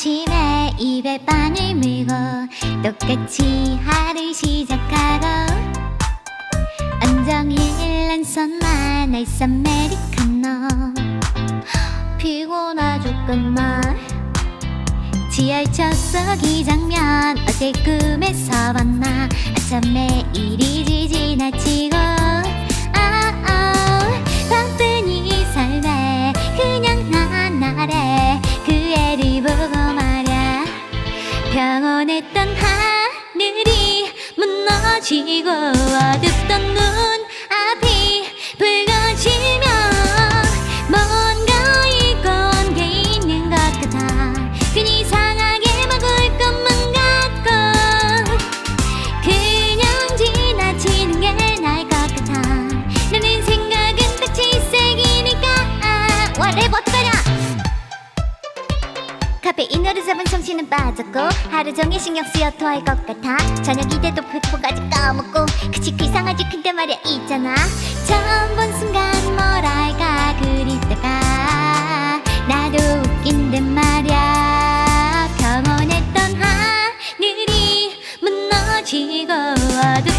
아침에 입에 빵을 물고 똑같이 하루 시작하고 온종일 난 썸만 날선 메리카노 피곤해 죽겠나 지하철 속 이 장면 어제 꿈에서 봤나. 아참 매일이 지나치고 평온했던 하늘이 무너지고 어둡던 눈 카페인으로 잡은 정신은 빠졌고 하루 종일 신경 쓰여 토할 것 같아. 저녁이 돼도 불포까지 까먹고 그치 그 이상하지 근데 말이야 있잖아. 처음 본 순간 뭐랄까 그립다가 나도 웃긴데 말이야. 평온했던 하늘이 무너지고 어두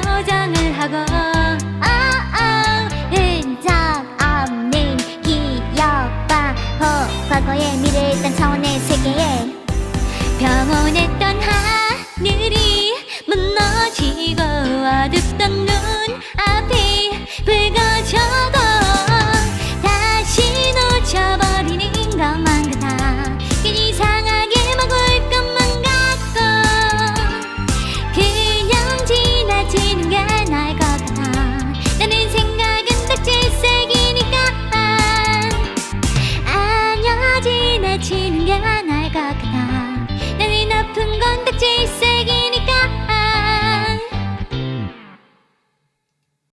표정을 하고 지는 게 많을 것 같아. 난이 높은 건딱지